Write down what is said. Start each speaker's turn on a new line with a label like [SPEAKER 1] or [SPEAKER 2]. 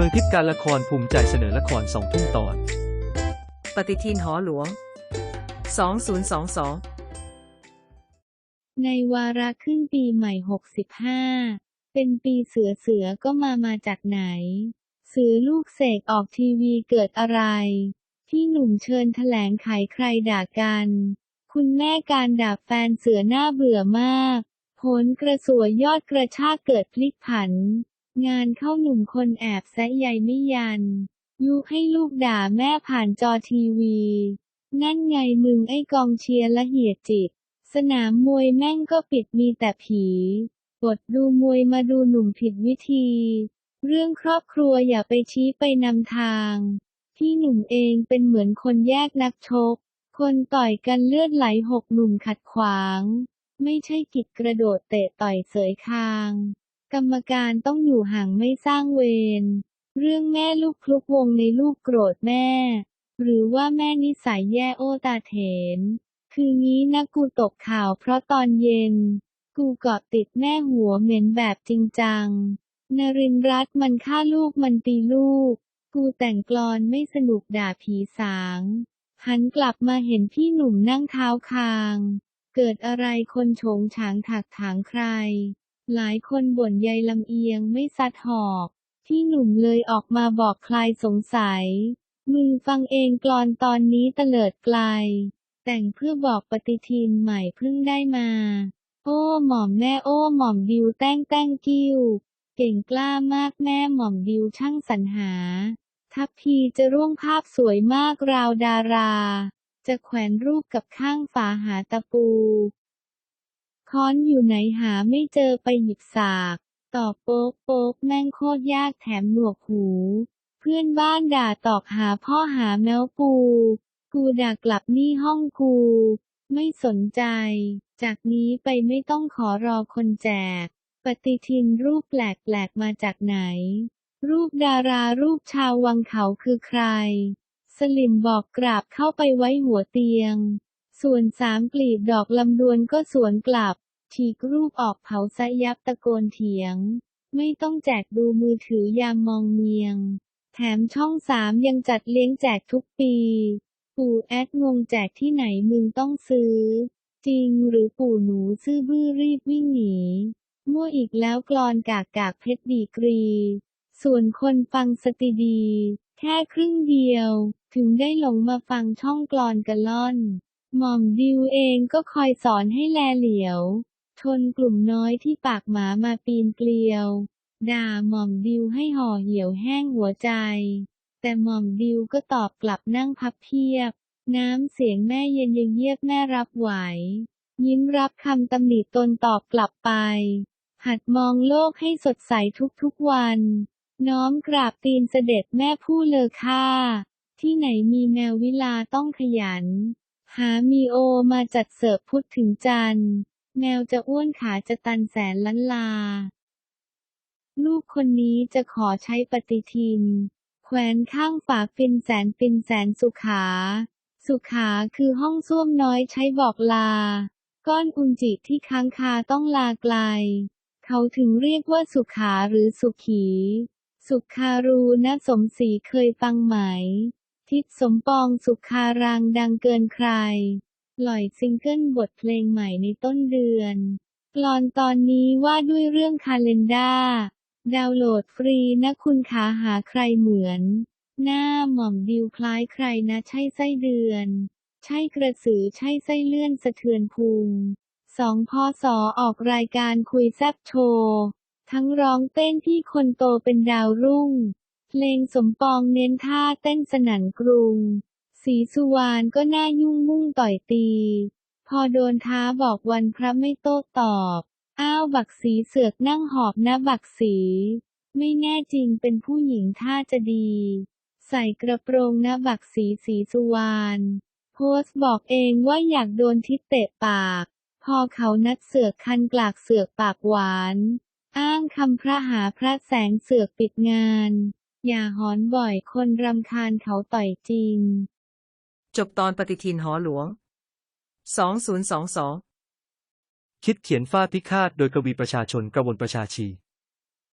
[SPEAKER 1] เมืองทิพย์การละครภูมิใจเสนอละครสองทุ่มตอน
[SPEAKER 2] ปฏิทินหอหลวง 2022
[SPEAKER 3] ในวาระขึ้นปีใหม่ 65 เป็นปีเสือเสือก็มามาจากไหนเสือลูกเสกออกทีวีเกิดอะไร พี่หนุ่มเชิญแถลงไขใครด่ากัน คุณแม่การด่าแฟนเสือหน้าเบื่อมากผลกระสวยยอดกระชากเกิดพลิกผัน งานเข้าหนุ่มคนแอบแซะใยไม่ยัน ยุให้ลูกด่าแม่ผ่านจอทีวี นั่นไงมึงไอ้กองเชียร์ละเหียดจิต สนามมวยแม่งก็ปิดมีแต่ผีกดดูมวยมาดูหนุ่มผิดวิธี เรื่องครอบครัวอย่าไปชี้ไปนำทาง พี่หนุ่มเองเป็นเหมือนคนแยกนักชก คนต่อยกันเลือดไหลหกหนุ่มขัดขวาง ไม่ใช่กิจกระโดดเตะต่อยเสยคาง กรรมการต้องอยู่ห่างไม่สร้างเวร เรื่องแม่ลูกคลุกวงในลูกโกรธแม่ หรือว่าแม่นิสัยแย่โอตาเถน คืองี้นะกูตกข่าวเพราะตอนเย็น กูเกาะติดแม่หัวเหม็นแบบจริงจัง นรินรัตมันฆ่าลูกมันตีลูก กูแต่งกลอนไม่สนุกด่าผีสาง หันกลับมาเห็นพี่หนุ่มนั่งเท้าคาง เกิดอะไรคนโฉงฉางถักถางใคร หลายคนบ่นใยลำเอียงไม่ซัดหอกพี่หนุ่มเลยออกมาบอกคลายสงสัย มึงฟังเองกลอนตอนนี้เตลิดไกล แต่งเพื่อบอกปฏิทินใหม่เพิ่งได้มา โอ้หม่อมแม่โอ้หม่อมดิวแต้งแต้งกิ้ว เก่งกล้ามากแม่หม่อมดิวช่างสรรหา ทัพพีจะร่วงภาพสวยมากราวดารา จะแขวนรูปกับข้างฝาหาตะปู ค้อนอยู่ไหนหาไม่เจอไปหยิบสาก ตอบโป๊กโป๊กแม่งโคตรยากแถมหนวกหู เพื่อนบ้านด่าตอกหาพ่อหาแมวปู กูด่ากลับนี่ห้องกู ไม่สนใจ จากนี้ไปไม่ต้องขอรอคนแจก ปฏิทินรูปแปลกๆมาจากไหน รูปดารารูปชาววังเขาคือใคร สลิมบอกกราบเข้าไปไว้หัวเตียง ส่วนสามกลีบดอกลำดวนก็สวนกลับ ฉีกรูปออกเผาซะยับตะโกนเถียง ไม่ต้องแจกดูมือถือยามมองเมียง แถมช่องสามยังจัดเลี้ยงแจกทุกปี ปู่แอดงงแจกที่ไหนมึงต้องซื้อ จริงหรือปู่หนูซื่อบื้อรีบวิ่งหนี มั่วอีกแล้วกลอนกากกากเพชรดีกรี ส่วนคนฟังสติดี แค่ครึ่งเดียว ถึงได้หลงมาฟังช่องกลอนกะล่อน หม่อมดิวเองก็คอยสอนให้แลเหลียว ทนกลุ่มน้อยที่ปากหมามาปีนเกลียว ด่าหม่อมดิวให้ห่อเหี่ยวแห้งหัวใจ แต่หม่อมดิวก็ตอบกลับนั่งพับเพียบ น้ำเสียงแม่เย็นยังเยียบแม่รับไหว ยิ้มรับคำตำหนิตนตอบกลับไป หัดมองโลกให้สดใสทุกๆวัน น้อมกราบตีนเสด็จแม่ผู้เลอค่า ที่ไหนมีแมววิลาต้องขยัน หามีโอมาจัดเสิร์ฟพุทธถึงจันแมวจะอ้วนขาจะตันแสนล้านลา ลูกคนนี้จะขอใช้ปฏิทิน แขวนข้างฝาฟินแสนฟินแสนสุขา สุขาคือห้องส้วมน้อยใช้บอกลา ก้อนอุนจิที่ค้างคาต้องลาไกล เขาถึงเรียกว่าสุขาหรือสุขี สุขารูนะสมศรีเคยฟังไหม ทิศสมปองสุขารางดังเกินใคร ปล่อยซิงเกิลบทเพลงใหม่ในต้นเดือน กลอนตอนนี้ว่าด้วยเรื่องคาเลนด้า ดาวน์โหลดฟรีนะคุณขาหาใครเหมือน หน้าหม่อมดิวคล้ายใครนะใช่ไส้เดือน ใช่กระสือใช่ไส้เลื่อนสะเทือนพุงสองพอสอออกรายการคุยแซบโชว์ ทั้งร้องเต้นพี่คนโตเป็นดาวรุ่ง เพลงสมปองเน้นท่าเต้นสนั่นกรุง สีสุวรรณก็น่ายุ่งมุ่งต่อยตี พอโดนท้าบอกวันพระไม่โต้ตอบ อ้าวบักสีเสือกนั่งหอบนะบักสี ไม่แน่จริงเป็นผู้หญิงท่าจะดี ใส่กระโปรงนะบักสีสีสุวรรณโพสต์บอกเองว่าอยากโดนทิศเตะปาก พอเขานัดเสือกคันกลากเสือกปากหวาน อ้างคำพระหาพระแสงเสือกปิดงาน อย่าหอนบ่อยคนรำคาญเขาต่อยจริง
[SPEAKER 2] จบตอนปฏิทินหอหลวง 2022
[SPEAKER 1] คิดเขียนฟาดพิฆาตโดยกวีประชาชนกระวนประชาชี